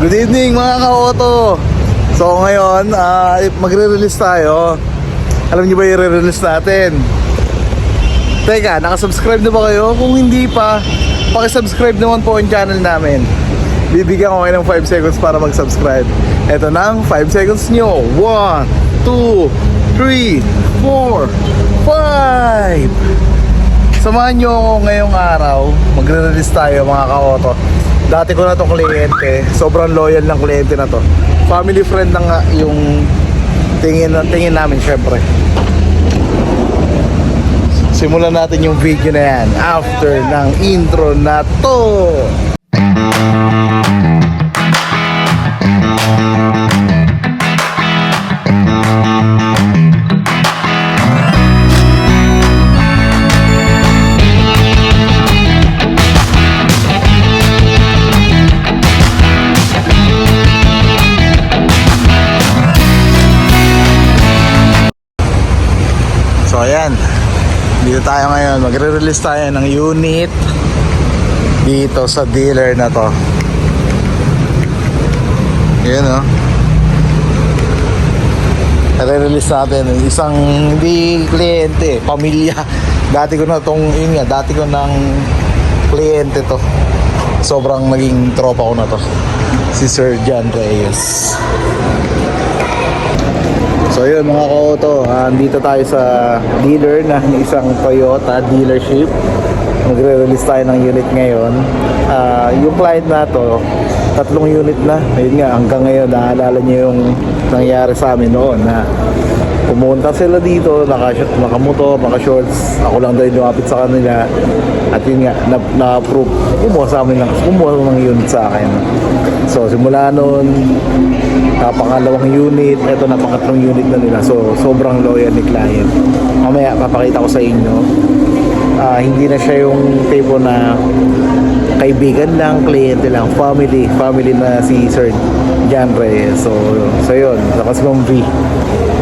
Good evening mga ka-auto. So ngayon, ah, magre-release tayo. Alam niyo ba yung re-release natin? Teka, nakasubscribe na ba kayo? Kung hindi pa, pakisubscribe naman po ang channel namin. Bibigyan ko kayo ng 5 seconds para mag-subscribe. Ito na ang 5 seconds nyo. 1, 2, 3, 4, 5 Samahan nyo ako ngayong araw. Magre-release tayo mga ka-auto Dati ko na tong kliyente. Sobrang loyal ng kliyente na to. Family friend na nga yung tingin, tingin namin syempre. Simulan natin yung video na yan After ng intro na to tayo ngayon Magre-release tayo ng unit Dito sa dealer na to Yun o Re-release natin isang hindi kliyente, pamilya. Dati ko na tong, yun nga, dati ko ng kliyente to. Sobrang naging tropa ko na to. Si Sir John Reyes. So yun mga ka-auto, andito tayo sa dealer ng isang Toyota dealership. Magre-release tayo ng unit ngayon. Ah, yung client na to, tatlong unit na. Ayun nga, hanggang ngayon naalala niyo yung nangyari sa amin noon na pumunta sila dito, naka, nakamotor, naka-shorts. Ako lang daw lumapit sa kanila. At yun nga, na, na-approve. Kumuha sa amin lang, kumuha ng unit sa akin. So simula noon, uh, pangalawang unit, ito na pangatlong unit na nila. So, sobrang loyal ni client. Mamaya, papakita ko sa inyo. Ah, hindi na siya yung tipo na kaibigan lang, kliyente lang, family, family na si Sir John Reyes. So, so yun, lakas mong V.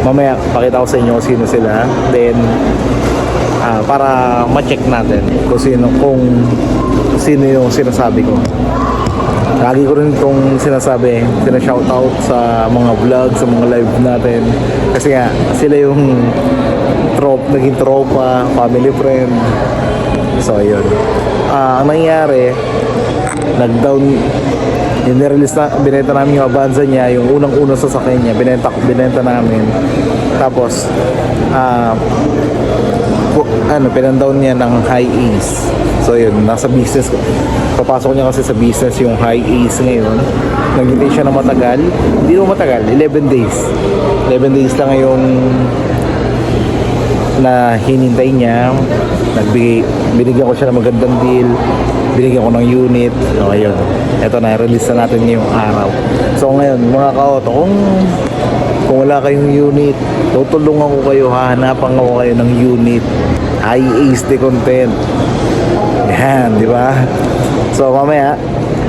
Mamaya, pakita ko sa inyo sino sila. Then, ah, para ma-check natin kung sino, kung sino yung sinasabi ko. Lagi ko rin itong sinasabi, sinashoutout sa mga vlog, sa mga live natin. Kasi nga, sila yung trop, naging tropa, family friend. So, yun. Ah, ang nangyari, nag-down, yung nirelease na, binenta namin yung Avanza niya, yung unang-unang sasakyan niya, binenta, binenta namin. Tapos, ah, pu- ano, pinandown niya ng high A's. So yun, nasa business. Papasok niya kasi sa business yung high A's ngayon. Naghintay siya na matagal. Hindi naman matagal, 11 days. 11 days lang yung na hinintay niya. Nagbigay, binigyan ko siya ng magandang deal. Binigyan ko ng unit. So ayun, eto na, release na natin ngayong araw. So ngayon, mga ka-auto, kung kung wala kayong unit, tutulungan ko kayo, hahanapan ko kayo ng unit. IASD content. Yan, di ba? So mamaya,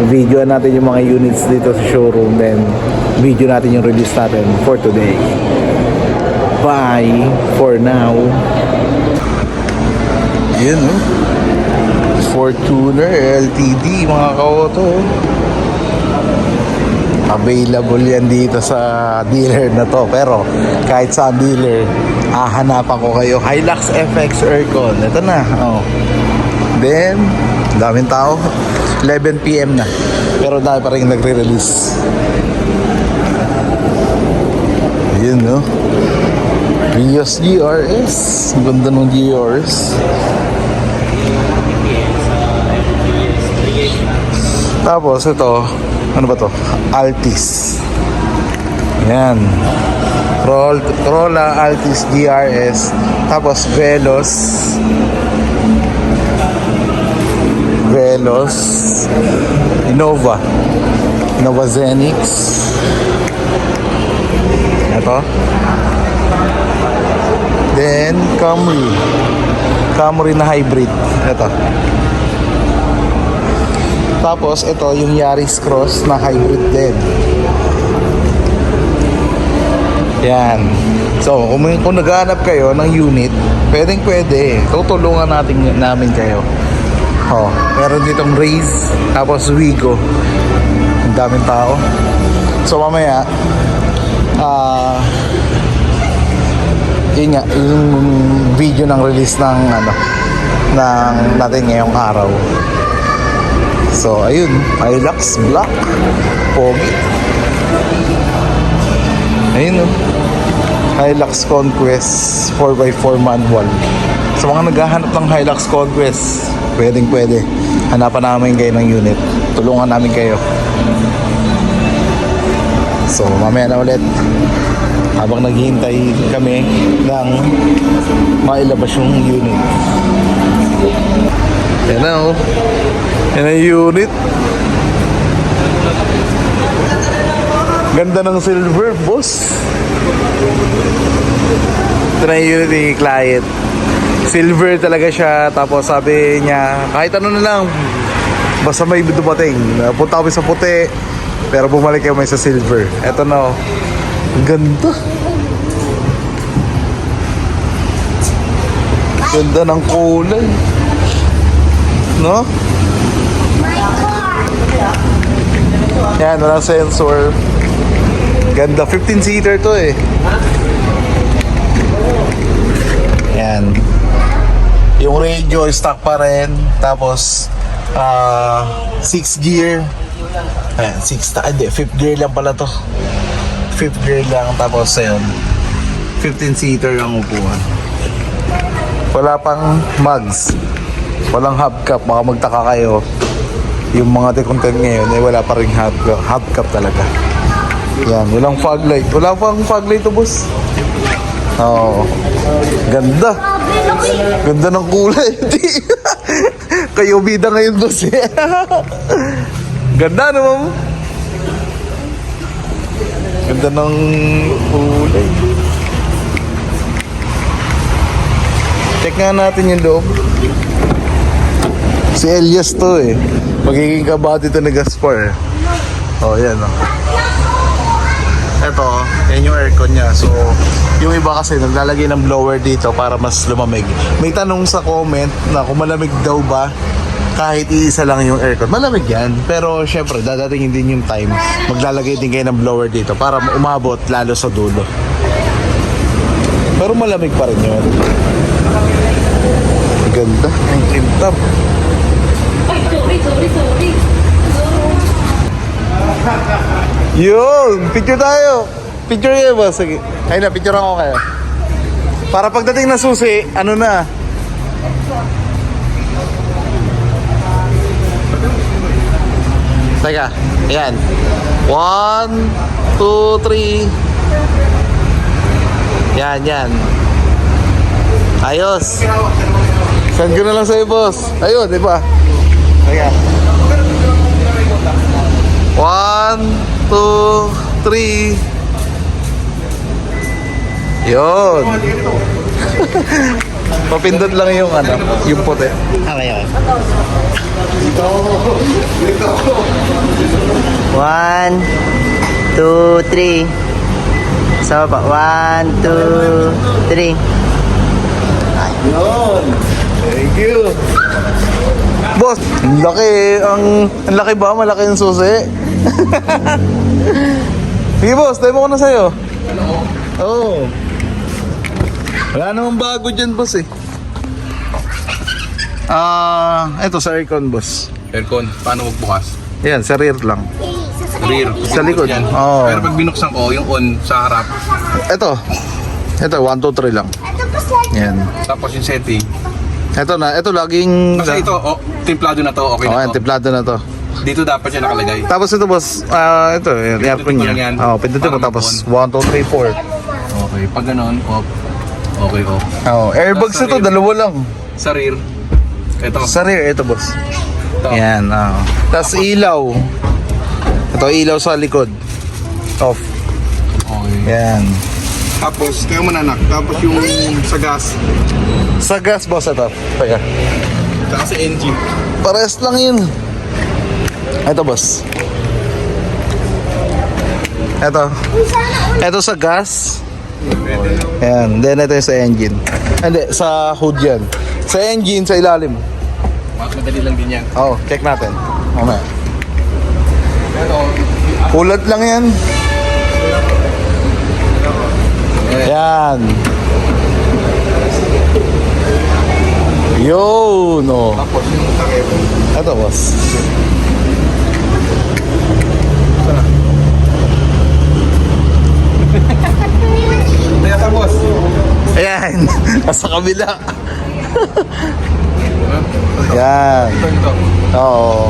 video natin yung mga units dito sa showroom. Then, video natin yung release natin for today. Bye for now. Yun, oh. Fortuner LTD, mga ka-auto. Available yan dito sa dealer na to. Pero kahit sa dealer, hahanapan ko kayo. Hilux FX Aircon. Ito na. Oh. Then, daming tao. 11pm na. Pero dahil pa rin nagre-release. Yun, no? Rios GRS. Ganda ng GRS. Tapos ito, ano ba to? Altis. Yan. Roll, Corolla Altis GRS. Tapos Velos. Velos. Innova. Innova Zenix. Ito. Then Camry. Camry na hybrid. Ito. Tapos ito yung Yaris Cross na hybrid din. Yan. So, kung, kung naghahanap kayo ng unit, pwedeng pwede. Tutulungan natin namin kayo. Oh, meron ditong Raze, tapos Wigo. Ang daming tao. So mamaya, ah, yun nga, yung video ng release ng ano, ng natin ngayong araw. So, ayun, Hilux Black, Pogi. Ayun oh. Hilux Conquest 4x4 manual. Sa mga naghahanap ng Hilux Conquest, pwedeng pwede. Hanapan namin kayo ng unit. Tulungan namin kayo. So, mamaya na ulit. Habang naghihintay kami ng mailabas yung unit. Yan na oh. Yan ang unit. Ganda ng silver, boss. Ito na yung unit ni client. Silver talaga siya. Tapos sabi niya, kahit ano na lang, basta may dumating. Punta kami sa puti, pero bumalik kami sa silver. Ito na oh. Ganda. Ganda ng kulay. No? Yan, walang sensor. Ganda, 15-seater to eh. Yan. Yung radio, stock pa rin. Tapos, ah, 6 gear. Ayan, 6 ta, hindi, 5th gear lang pala to. 5th gear lang, tapos ayun. 15-seater ang upuan. Wala pang mugs. Walang hubcap, baka magtaka kayo. Yung mga te-content ngayon, eh wala pa rin hubcap, hubcap talaga. Yan, walang fog light. Wala pang fog light to, boss. Oo. Ganda. Ganda ng kulay. Kayo bida ngayon, boss. eh. Ganda naman. Ganda ng kulay. Check nga natin yung loob. Si Elias to eh. Magiging kabady to ni Gaspar. Oh, yan oh. Ito, yan yung aircon niya. So, yung iba kasi naglalagay ng blower dito para mas lumamig. May tanong sa comment na kung malamig daw ba kahit iisa lang yung aircon. Malamig yan. Pero syempre, dadatingin din yung time. Maglalagay din kayo ng blower dito para umabot lalo sa dulo. Pero malamig pa rin yun. Ganda. Ang kintab. Ay, sorry, sorry, sorry. Yun! Picture tayo! Picture kayo ba? Sige. Ayun na, picture ako kayo. Para pagdating na susi, ano na? Teka, ayan. One, two, three. Yan, yan. Ayos. Send ko na lang sa'yo, boss. Ayun, di ba? Teka. One, two, three. Yun. Papindot lang yung ano, yung puti. Okay, okay. One, two, three. Sa baba. One, two, three. Yun. Thank you. Boss, ang laki. Ang, ang laki ba? Malaki yung susi. Sige boss, tayo mo ko na sa'yo. Oo. Oh. Wala namang bago dyan boss eh. Ah, eto sa aircon boss. Aircon, paano magbukas? Yan, sa rear lang. Rear. Sa likod. Yan. Oo. Pero pag binuksan ko, yung on sa harap, Eto. Eto, 1, 2, 3 lang. Yan. tapos yung setting. Eto na, eto laging... Kasi ito, oh, templado na to, okay Oh, na yan, to. templado na to. Dito dapat siya nakalagay. Tapos ito boss, ah, ito, aircon mo niya. yan. Oo, pindutin mo Para tapos 1, 2, 3, 4. Okay, pag ganon, off. Okay, off. Oo, airbags Tapos sa ito, rear. dalawa lang. Sa rear, ito. Sa rear, ito boss. ito. Yan, oo. Tapos ilaw. Ito, ilaw sa likod. Off. Okay. Yan. Tapos, kaya mo nanak. Tapos yung sa gas, Sa gas boss, ito. Teka. saka sa engine. Pares lang yun. Ito boss. Ito. Ito sa gas. Pwede. Yan. Then ito yung sa engine. Hindi, sa hood yan. Sa engine, sa ilalim. Mas madali lang din yan. Oo, check natin. Mamaya. Kulat lang yan. Yan. Yun, oh. Yung takip. Ito, boss. Kaya tapos. Ayan. Nasa kabila. Yan. Oo.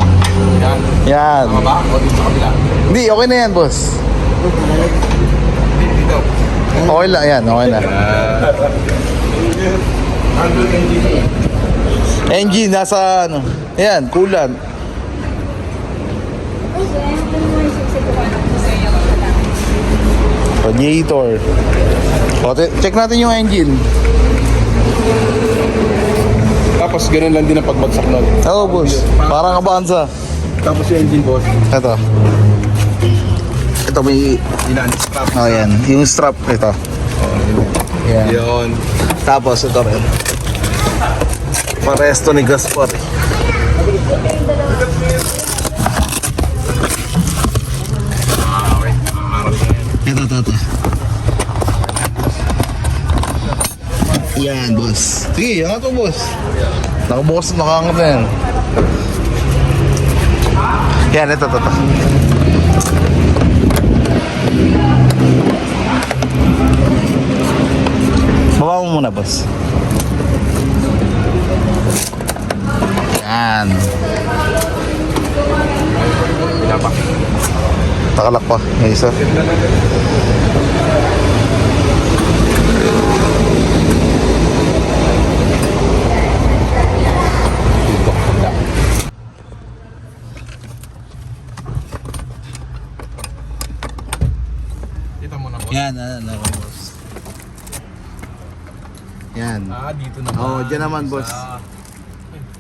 Yan. Yan. Tama ba? O dito sa kabila. Hindi, okay na yan, boss. Okay lang, yan. Okay na. Engine. Nasa ano. Ayan, coolant. Radiator. O, check natin yung engine. Tapos ganun lang din ang pagbagsak nun. Oo, boss. Parang Avanza. Tapos yung engine boss. Ito. Ito may... Ilan? Stop. Oh, yan. Yung strap. Ito. Yan. Yun. Tapos ito rin. Paresto ni Gaspar. Ito, ito, ito. Yan, boss. Sige, yan to, boss. Nakabukas, nakakangat na yan. Yan, ito, ito, ito. Baba mo muna, boss. Yan. Pinapa. Takalak pa. May isa. Na. Yan, ano, ano, boss. Yan. Ah, dito naman. Oo, dyan naman, boss. Sa-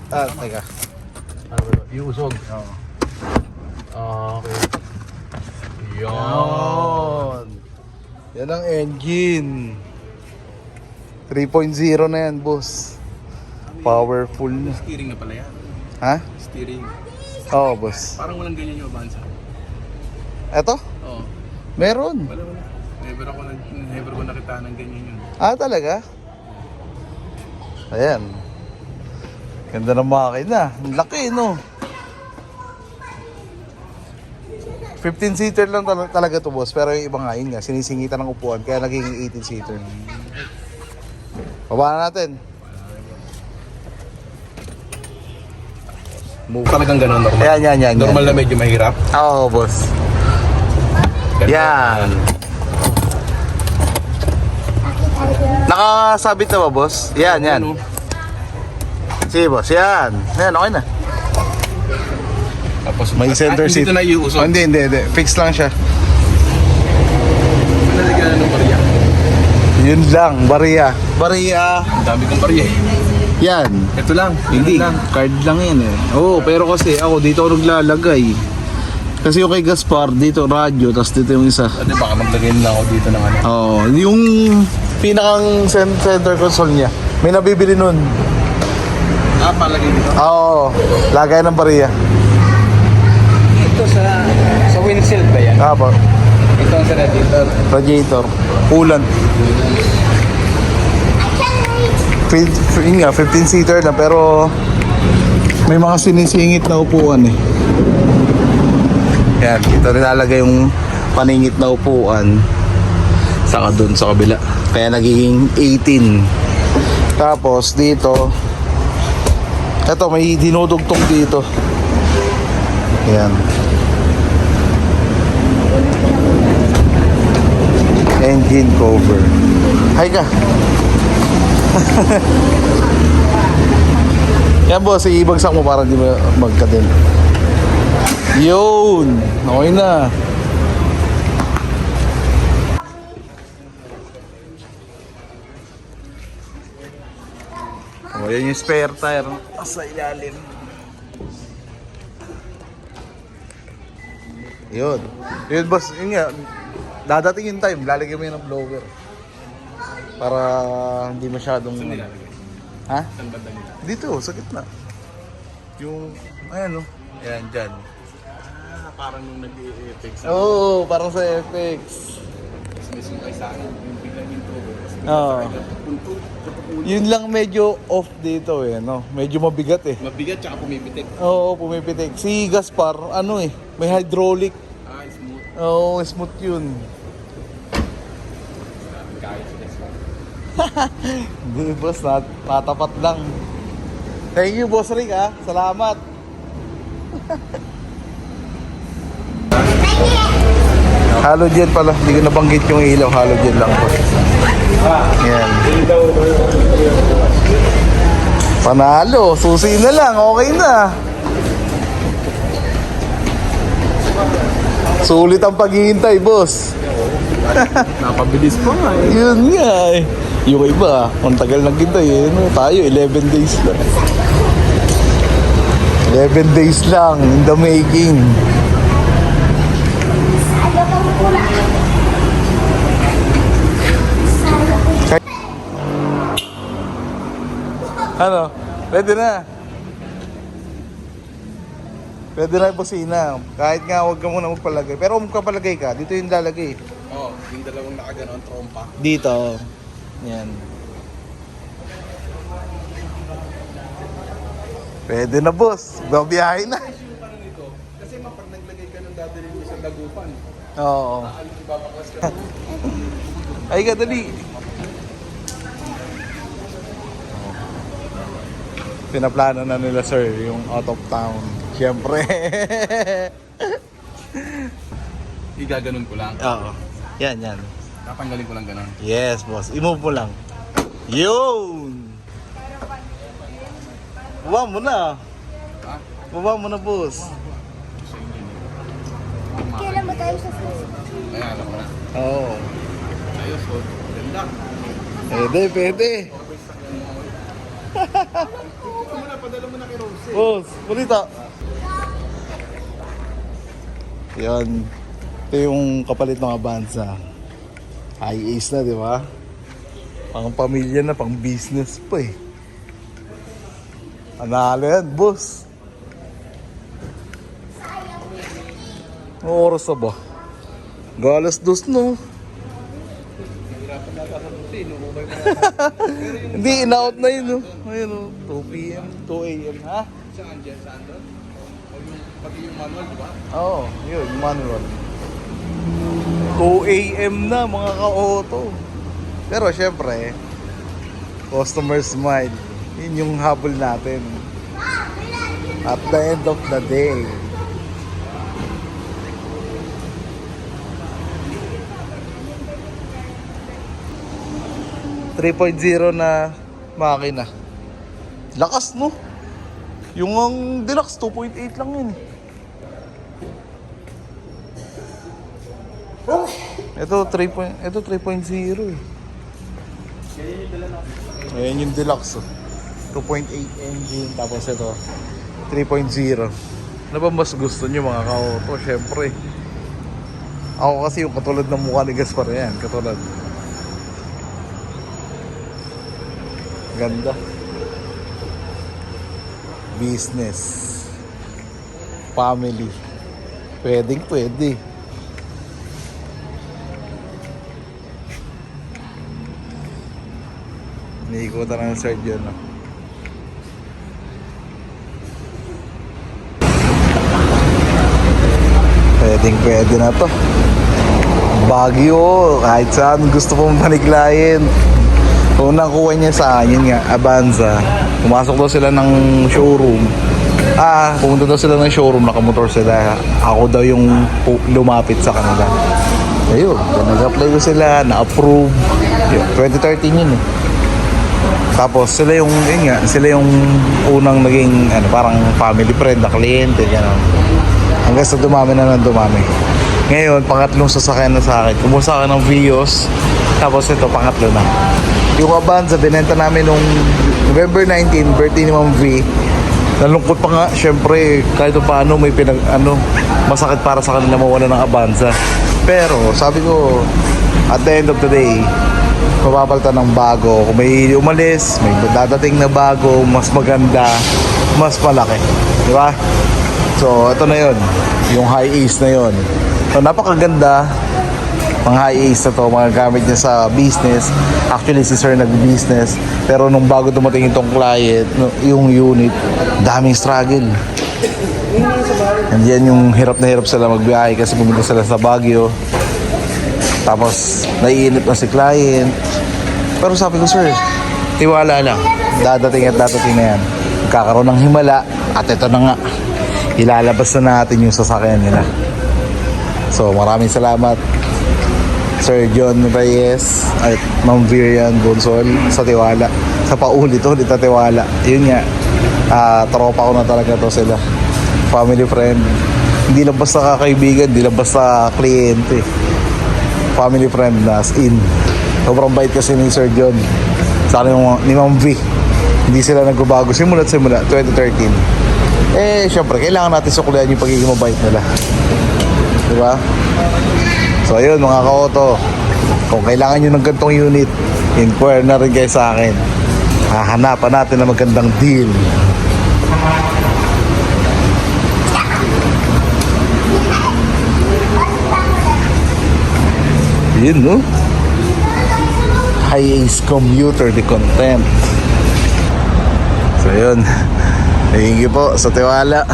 Ah, teka. Ano ba? Yung usog. Oo. Ah, okay. Yan. Yan. Ang engine. 3.0 na yan, boss. Powerful na. Steering na pala yan. Ha? Steering. Oo, boss. Parang walang ganyan yung Avanza. Eto? Oo. Meron. Wala, wala. Never ako, na, never ko nakita ng ganyan yun. Ah, talaga? Ayan. Ganda ng makina. Ang laki, no? 15-seater lang tal- talaga to boss. Pero yung iba nga, yun nga, sinisingitan ng upuan. Kaya naging 18-seater. Baba na natin. Move. Talagang ganun, normal. Ayan, yan, yan. Normal na medyo mahirap. Oo, boss. Ganun. Yan. Nakasabit na ba, boss? Yan, yan. Ano? Sige, boss. Yan. Yan, okay na. Tapos, May center ah, seat. Dito na iusog. Oh, hindi, hindi, hindi. Fix lang siya. Nalagyan na ng barya. Yun lang, bariya. Bariya. Ang dami kong barya eh. Yan. Ito lang. Hindi, lang. card lang yan eh. Oo, pero kasi ako dito ako naglalagay. Kasi yung kay Gaspar, dito radyo, tapos dito yung isa. Ate, baka maglagay na ako dito ng ano. Oo, yung pinakang cen- center console niya, may nabibili nun. Ah, palagay dito. Oo, lagay ng bariya. Ito sa sa windshield ba yan? Ah, po. Ito ang sa radiator. Radiator. F- Yun nga, 15-seater na pero may mga sinisingit na upuan eh. Yan, dito nilalagay yung paningit na upuan. Saka dun sa kabila. Kaya nagiging 18. Tapos dito, eto may dinudugtong dito. Yan. Engine cover. Hi ka. Yan boss, ibagsak mo para di mo magkadil. Yun! Okay na. O, yan yung spare tire sa ilalim. Yun. Yun boss, yun nga. Dadating yung time, lalagyan mo yun ng blower. Para hindi masyadong... Ha? Saan banda nila? Dito, sa gitna. Yung, ayan o. Ayan, dyan. parang nung sa Oo, oh, parang sa FX. sumisumpay sa akin. Yung biglang intro ko. Oo. Yun lang medyo off dito eh, no? Medyo mabigat eh. Mabigat tsaka pumipitik. Oo, pumipitik. Si Gaspar, ano eh, may hydraulic. Ah, smooth. Oo, smooth yun. Kahit. Hindi, boss, nat natapat lang. Thank you, boss Rick, ah. Salamat. halogen pala. Hindi ko nabanggit yung ilaw. Halogen lang po. Yan. Panalo. Susi na lang. Okay na. Sulit ang paghihintay, boss. Napabilis pa nga eh. Yun nga eh. Yung iba, ang tagal naghintay eh. No, tayo, 11 days lang. 11 days lang in the making. Ano? Pwede na. Pwede na yung busina. Kahit nga huwag ka muna magpalagay. Pero kung magpapalagay ka, dito yung lalagay. Oo, oh, yung dalawang nakaganon trompa. Dito. Yan. Pwede na boss. Babiyahe na. Kasi mapag naglagay ka ng dadalhin mo sa dagupan, Oo. Ay ka, Pinaplano na nila sir yung out of town. Siyempre. Igaganon ko lang. Oo. Yan, yan. Tatanggalin ko lang ganon. Yes, boss. I-move mo lang. Yun! Baba mo na. Ha? Baba mo na, boss. Kailan ba tayo sa school? Kaya alam ko na. Oo. Ayos, oh. Ganda. Pwede, pwede. Ito mo na, padala mo na kay Rose. Boss, balita. Yan. Ito yung kapalit ng Avanza. High ace na, di ba? Pang pamilya na, pang business pa eh. Analo yan, boss. Anong oras na ba? Galas dos, no? Hindi, in-out na yun, no? Ayun, no? 2 p.m., 2 a.m., ha? Saan dyan? Saan doon? Yung, pati yung manual, di ba? Oo, oh, yun, manual. 2 a.m. na mga ka-auto. Pero syempre, customer smile. Yun yung habol natin. At the end of the day. .0 na makina. Lakas no? Yung ang deluxe 2.8 lang yun. Ito 3 point, ito 3.0 eh. Ayan yung deluxe oh. 2.8 engine tapos ito 3.0. Ano ba mas gusto niyo mga ka-auto? Syempre. Ako kasi yung katulad ng mukha ni Gaspar yan, katulad. Ganda. Business. Family. Pwedeng pwede. Niikutan ng Sergio, no? Pwedeng pwede na to. Baguio, kahit saan gusto pong paniglayin. Unang kuha niya sa yun nga, Avanza. Pumasok daw sila ng showroom. Ah, pumunta daw sila ng showroom, nakamotor sila. Ako daw yung lumapit sa kanila. Ayun, nag-apply ko sila, na-approve. Yun, 2013 yun eh. Tapos sila yung, yun nga, sila yung unang naging, ano, parang family friend na kliyente, gano'n. Hanggang sa dumami na ng dumami. Ngayon, pangatlong sasakyan na sa akin. Kumuha sa akin ng Vios, tapos ito, pangatlo na. Yung Avanza, binenta namin nung November 19, birthday ni Ma'am V. Nalungkot pa nga, syempre, kahit pa paano may pinag, ano, masakit para sa kanila mawala ng Avanza. Pero, sabi ko, at the end of the day, mapapalitan ng bago. Kung may umalis, may dadating na bago, mas maganda, mas malaki. Di ba? So, ito na yun. yung high ace na yon. So napakaganda mga ace na to, mga gamit niya sa business. Actually, si sir nag-business. Pero nung bago dumating itong client, yung unit, daming struggle. And yan yung hirap na hirap sila magbiyahe kasi pumunta sila sa Baguio. Tapos, naiinip na si client. Pero sabi ko, sir, tiwala lang. Dadating at dadating na yan. Magkakaroon ng himala. At ito na nga. Ilalabas na natin yung sasakyan nila. So, maraming salamat. Sir John Reyes at Ma'am Virian Bonsol sa tiwala. Sa paulit-ulit na tiwala. Yun nga, ah, tropa ko na talaga to sila. Family friend. Hindi lang basta kakaibigan, hindi lang basta kliyente. Family friend na as in. Sobrang bait kasi ni Sir John. Sa akin ni Ma'am V. Hindi sila nagbabago simula't simula 2013. Eh, syempre, kailangan natin suklihan yung pagiging mabait nila. Di ba? So ayun mga ka-auto, kung kailangan nyo ng gantong unit, inquire na rin kayo sa akin. Hahanapan natin ng magandang deal. Yun no? High Ace Commuter the content. So yun. Thank po sa tiwala.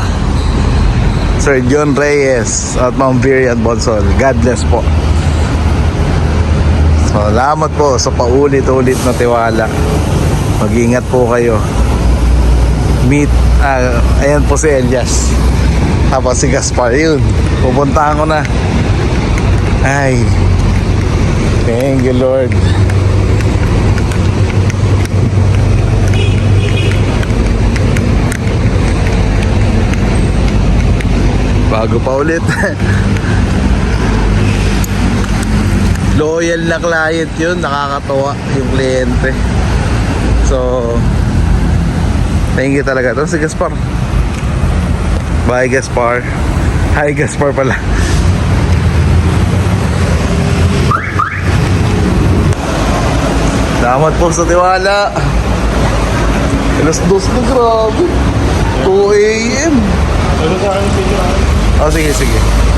Sir John Reyes at Ma'am Virian Bonsol. God bless po. Salamat po sa paulit-ulit na tiwala. Mag-ingat po kayo. Meet, ah, ayan po si Elias. Tapos si Gaspar, yun. Pupuntahan ko na. Ay, thank you Lord. Bago pa ulit. Loyal na client yun. Nakakatawa yung kliyente. So, thank you talaga. Ito si Gaspar. Bye Gaspar. Hi Gaspar pala. Salamat po sa tiwala. Alas dos na grabe. 2 a.m. Oh, sige, sige.